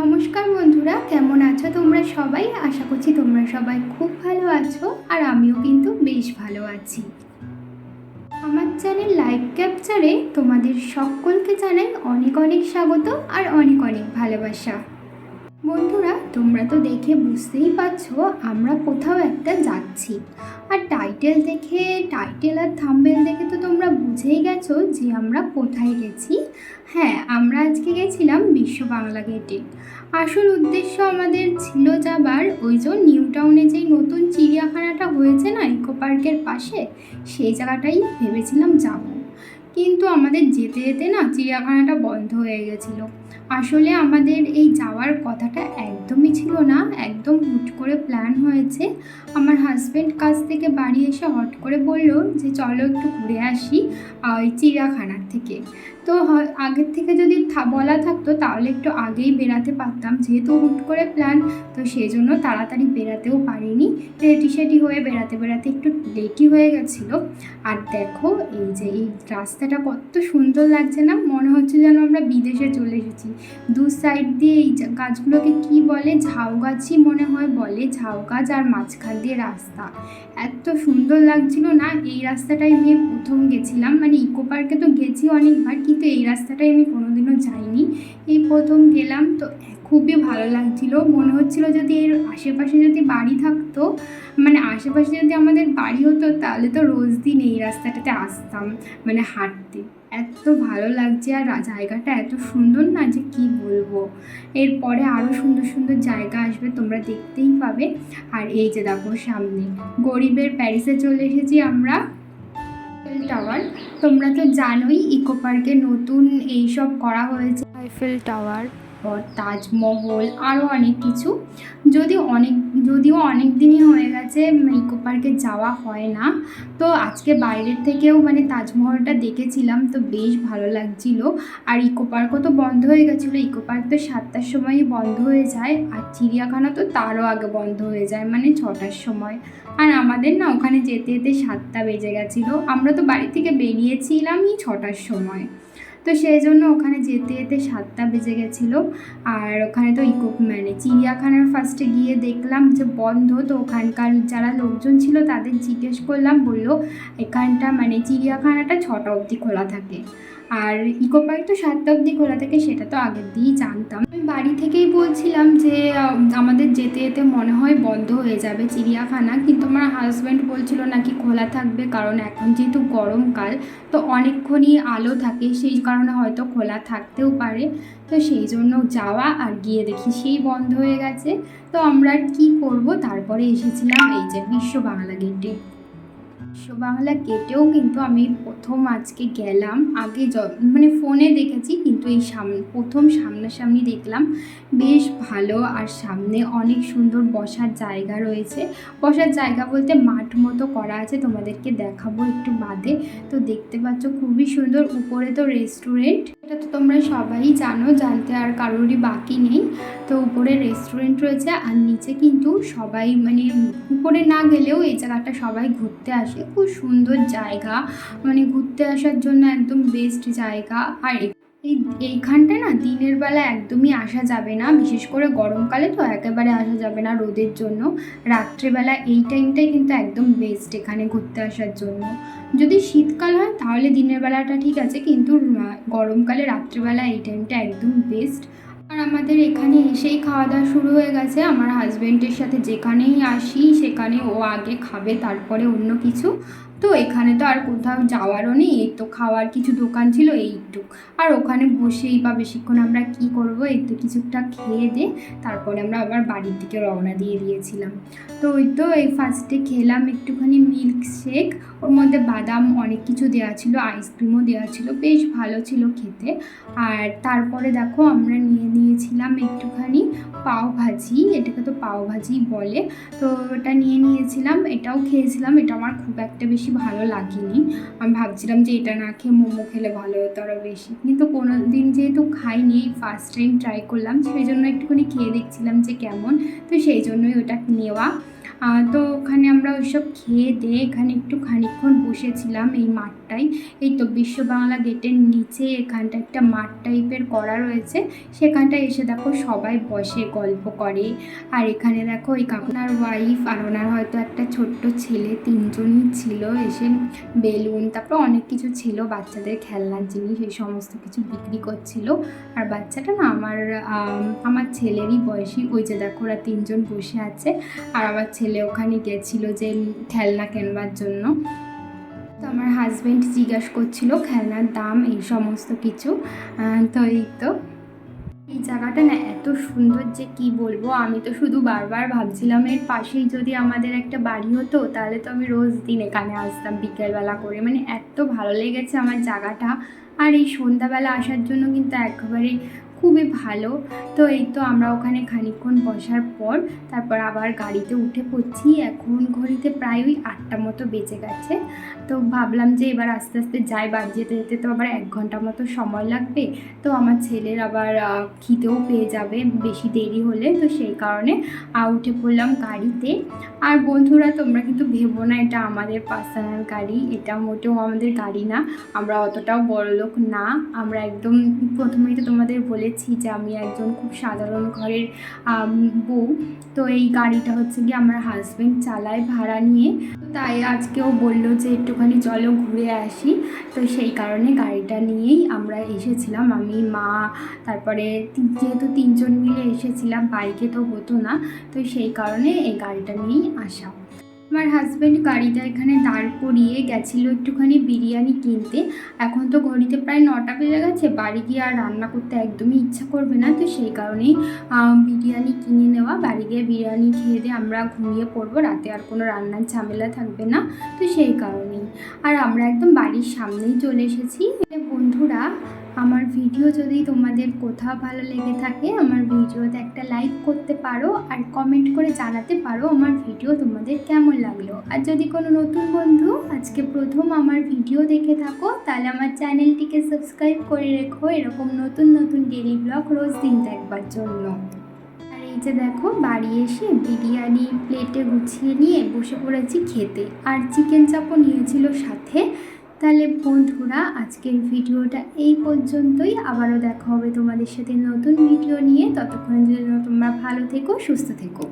নমস্কার বন্ধুরা, কেমন আছো তোমরা সবাই? আশা করছি তোমরা সবাই খুব ভালো আছো আর আমিও কিন্তু বেশ ভালো আছি। আমার চ্যানেল লাইভ ক্যাপচারে তোমাদের সকলকে জানাই অনেক অনেক স্বাগত আর অনেক অনেক ভালোবাসা। বন্ধুরা, তোমরা তো দেখে বুঝতেই পারছ, আমরা কোথাও একটা যাচ্ছি। আর টাইটেল দেখে টাইটেল আর থাম্বেল দেখে তো তোমরা বুঝেই গেছো যে আমরা কোথায় গেছি। হ্যাঁ আমরা আজকে গেছিলাম বিশ্ব বাংলা গেটে আসল উদ্দেশ্য আমাদের ছিল যাবার, ওই যে নিউ টাউনে যেই নতুন চিড়িয়াখানাটা হয়েছে না ইকো পার্কের পাশে, সেই জায়গাটাই ভেবেছিলাম যাব। কিন্তু আমাদের যেতে যেতে না, চিড়িয়াখানাটা বন্ধ হয়ে গেছিল। আসলে আমাদের এই যাওয়ার কথাটা একদমই ছিল না, একদম হুট করে প্ল্যান হয়েছে। আমার হাজব্যান্ড কাছ থেকে বাড়ি এসে হট করে বলল যে, চলো একটু ঘুরে আসি ওই চিড়িয়াখানার থেকে। তো আগের থেকে যদি বলা থাকতো তাহলে একটু আগেই বেরাতে পারতাম। যেহেতু হুট করে প্ল্যান তো সেই জন্য তাড়াতাড়ি বেরাতেও পারিনি। রেডি সেটি হয়ে বেড়াতে বেড়াতে একটু লেটই হয়ে গেছিল। আর দেখো, এই যে এই রাস্তাটা কত সুন্দর লাগছে না? মনে হচ্ছে যেন আমরা বিদেশে চলে এসেছি। দু সাইড দিয়ে এই গাছগুলোকে কি বলে? ঝাউ গাছই মনে হয় বলে, ঝাউ গাছ আর মাঝখান দিয়ে রাস্তা। এত সুন্দর লাগছিল না? এই রাস্তাটাই আমি প্রথম গেছিলাম। মানে ইকো পার্কে তো গেছি অনেকবার কিন্তু এই রাস্তাটাই আমি কোনোদিনও যাইনি। এই প্রথম গেলাম তো খুবই ভালো লাগছিল। মনে হচ্ছিল যদি এর আশেপাশে যদি বাড়ি থাকতো মানে আশেপাশে যদি আমাদের বাড়ি হতো, তাহলে তো রোজ দিন এই রাস্তাটাতে আসতাম মানে হাঁটতে। এত ভালো লাগছে আর জায়গাটা এত সুন্দর না যে কি বলব। এরপরে আরও সুন্দর সুন্দর জায়গা আসবে, তোমরা দেখতেই পাবে। আর এই যে দেখো সামনে, গরিবের প্যারিসে চলে এসেছি আমরা। টাওয়ার তোমরা তো জানোই ইকো পার্কে নতুন এইসব করা হয়েছে। আইফেল টাওয়ার পর তাজমহল আরও অনেক কিছু। যদিও অনেক যদিও অনেক দিনই হয়ে গেছে ইকো পার্কে যাওয়া হয় না। তো আজকে বাইরের থেকেও মানে তাজমহলটা দেখেছিলাম, তো বেশ ভালো লাগছিল। আর ইকো পার্কও তো বন্ধ হয়ে গেছিল। ইকো পার্ক তো সাতটার সময়ই বন্ধ হয়ে যায়। আর চিড়িয়াখানা তো তারও আগে বন্ধ হয়ে যায় মানে ছটার সময়। আর আমাদের না ওখানে যেতে যেতে সাতটা বেজে গেছিল। আমরা তো বাড়ি থেকে বেরিয়েছিলামই ছটার সময়। তো সেই জন্য ওখানে যেতে যেতে সাতটা বেজে গেছিল। আর ওখানে তো ইকো মানে চিড়িয়াখানার ফার্স্টে গিয়ে দেখলাম যে বন্ধ, তো ওখানকার যারা লোকজন ছিল তাদের জিজ্ঞেস করলাম, বলল এখানটা মানে চিড়িয়াখানাটা ছটা অবধি খোলা থাকে। আর ইকো পার্ক তো সাতটা অবধি খোলা থাকে সেটা তো আগের দিয়েই জানতাম। আমি বাড়ি থেকেই বলছিলাম যে আমাদের যেতে যেতে মনে হয় বন্ধ হয়ে যাবে চিড়িয়াখানা। কিন্তু আমার হাজব্যান্ড বলছিল নাকি খোলা থাকবে, কারণ এখন যেহেতু গরমকাল তো অনেকক্ষণই আলো থাকে, সেই কারণে হয়তো খোলা থাকতেও পারে। তো সেই জন্য যাওয়া আর গিয়ে দেখি সেই বন্ধ হয়ে গেছে। তো আমরা কী করব? তারপরে এসেছিলাম এই যে বিশ্ব বাংলা গেটে। বাংলা গেটেও কিন্তু আমি প্রথম আজকে গেলাম। আগে মানে ফোনে দেখেছি, কিন্তু এই সামনে প্রথম সামনাসামনি দেখলাম। বেশ ভালো আর সামনে অনেক সুন্দর বসার জায়গা রয়েছে। বসার জায়গা বলতে মাঠ মতো করা আছে, তোমাদেরকে দেখাবো একটু বাদে। তো দেখতে পাচ্ছ খুবই সুন্দর, উপরে তো রেস্টুরেন্ট এটা তো তোমরা সবাই জানো, জানতে আর কারোরই বাকি নেই। তো উপরে রেস্টুরেন্ট রয়েছে, আর নিচে কিন্তু সবাই মানে উপরে না গেলেও এই জায়গাটা সবাই ঘুরতে আসে। খুব সুন্দর জায়গা। মানে ঘুরতে আসার জন্য একদম বেস্ট জায়গা। আর এই এইখানটা না দিনের বেলা একদমই আসা যাবে না। বিশেষ করে গরমকালে তো একেবারে আসা যাবে না রোদের জন্য। রাত্রেবেলা এই টাইমটাই কিন্তু একদম বেস্ট এখানে ঘুরতে আসার জন্য। যদি শীতকাল হয় তাহলে দিনের বেলাটা ঠিক আছে, কিন্তু গরমকালে রাত্রেবেলা এই টাইমটা একদম বেস্ট আর আমাদের এখানে এসেই খাওয়া দাওয়া শুরু হয়ে গেছে। আমার হাজব্যান্ডের সাথে যেখানেই আসি, সেখানে ও আগে খাবে, তারপরে অন্য কিছু। তো এখানে তো আর কোথাও যাওয়ারও নেই, এই তো খাওয়ার কিছু দোকান ছিল এইটুক। আর ওখানে বসেই বা বেশিক্ষণ আমরা কি করব, এই তো কিছুটা খেয়ে দে, তারপরে আমরা আবার বাড়ির দিকে রওনা দিয়ে দিয়েছিলাম। তো ওই তো এই ফার্স্টে খেলাম একটুখানি মিল্ক শেক ওর মধ্যে বাদাম অনেক কিছু দেওয়া ছিল আইসক্রিমও দেওয়া ছিল, বেশ ভালো ছিল খেতে। আর তারপরে দেখো আমরা নিয়ে নিয়েছিলাম একটুখানি পাও ভাজি, এটাকে তো পাও ভাজি বলে, তো ওটা নিয়ে নিয়েছিলাম, এটাও খেয়েছিলাম, এটা আমার খুব একটা বেশি ভালো লাগেনি। আমি ভাবছিলাম যে এটা না খেয়ে মোমো খেলে ভালো হতো আরও বেশি। কিন্তু কোনো দিন যেহেতু খাইনি ফার্স্ট টাইম ট্রাই করলাম সেই জন্য একটুখানি খেয়ে দেখছিলাম যে কেমন। তো সেই জন্যই ওটা নেওয়া। তো ওখানে আমরা ওইসব খেয়ে দিয়ে এখানে একটু খানিকক্ষণ বসেছিলাম এই মাঠটাই এই তো বিশ্ব বাংলা গেটের নিচে এখানটা একটা মাঠ টাইপের করা রয়েছে। সেখানটায় এসে দেখো সবাই বসে, গল্প করে। আর এখানে দেখো ওই কাকুনার ওয়াইফ আর ওনার হয়তো একটা ছোট্ট ছেলে, তিনজনই ছিল। এসে বেলুন, তারপর অনেক কিছু ছিল, বাচ্চাদের খেলনার জিনিস, এই সমস্ত কিছু বিক্রি করছিল। আর বাচ্চাটা না আমার আমার ছেলেরই বয়সী। ওই যে দেখো ওরা তিনজন বসে আছে। আর আমার ছেলে ওখানে গেছিল যে খেলনা কেনবার জন্য। তো আমার হাজব্যান্ড জিজ্ঞাসা করছিল খেলনার দাম, এই সমস্ত কিছু। তো এই তো। এই জায়গাটা না এত সুন্দর যে কি বলব, আমি তো শুধু বারবার ভাবছিলাম এর পাশেই যদি আমাদের একটা বাড়ি হতো, তাহলে তো আমি রোজ দিন এখানে আসতাম বিকেলবেলা করে। মানে এত ভালো লেগেছে আমার জায়গাটা। আর এই সন্ধ্যাবেলা আসার জন্য কিন্তু একেবারে খুবই ভালো। তো এই তো আমরা ওখানে খানিকক্ষণ বসার পর তারপর আবার গাড়িতে উঠে পড়ছি। এখন ঘড়িতে প্রায় ওই আটটা মতো বেঁচে গেছে। তো ভাবলাম যে এবার আস্তে আস্তে যাই। বাড়ি যেতে যেতে তো আবার এক ঘণ্টা মতো সময় লাগবে। তো আমার ছেলের আবার খিদেও পেয়ে যাবে বেশি দেরি হলে। তো সেই কারণে উঠে পড়লাম গাড়িতে। আর বন্ধুরা, তোমরা কিন্তু ভেবো না, এটা আমাদের পার্সোনাল গাড়ি। এটা মোটেও আমাদের গাড়ি না। আমরা অতটাও বড় লোক না। আমরা একদম প্রথমেই তো তোমাদের বলেছি যে আমি একজন খুব সাধারণ ঘরের বউ। তো এই গাড়িটা হচ্ছে কি আমার হাজব্যান্ড চালায় ভাড়া নিয়ে। তাই আজকেও বলল যে একটুখানি চলো ঘুরে আসি। তো সেই কারণে গাড়িটা নিয়েই আমরা এসেছিলাম। আমি, মা, তারপরে যেহেতু তিনজন মিলে এসেছিলাম, বাইকে তো হতো না। তো সেই কারণে এই গাড়িটা নিয়েই আসা। আমার হাজব্যান্ড গাড়িটা এখানে দাঁড় করিয়ে গেছিল একটুখানি বিরিয়ানি কিনতে। এখন তো ঘড়িতে প্রায় নটা বেজে গেছে, বাড়ি গিয়ে আর রান্না করতে একদমই ইচ্ছা করবে না। তো সেই কারণেই বিরিয়ানি কিনে নেওয়া, বাড়ি গিয়ে বিরিয়ানি খেয়ে দিয়ে আমরা ঘুমিয়ে পড়ব, রাতে আর কোনো রান্নার ঝামেলা থাকবে না। তো সেই কারণেই। আর আমরা একদম বাড়ির সামনেই চলে এসেছি। বন্ধুরা আমার ভিডিও যদি তোমাদের কোথাও ভালো লেগে থাকে, আমার ভিডিওতে একটা লাইক করতে পারো আর কমেন্ট করে জানাতে পারো আমার ভিডিও তোমাদের কেমন লাগল। আর যদি কোনো নতুন বন্ধু আজকে প্রথম আমার ভিডিও দেখে থাকো, তাহলে আমার চ্যানেলটিকে সাবস্ক্রাইব করে রেখো। এরকম নতুন নতুন ডেলি ব্লগ রোজ দিন দেখবার জন্য। এই যে দেখো, বাড়ি এসে বিরিয়ানি প্লেটে গুছিয়ে নিয়ে বসে পড়েছি খেতে। আর চিকেন চাপও নিয়েছিল সাথে। তাহলে বন্ধুরা, আজকের ভিডিওটা এই পর্যন্তই। আবারও দেখা হবে তোমাদের সাথে নতুন ভিডিও নিয়ে। ততক্ষণের জন্য তোমরা ভালো থেকো, সুস্থ থেকো।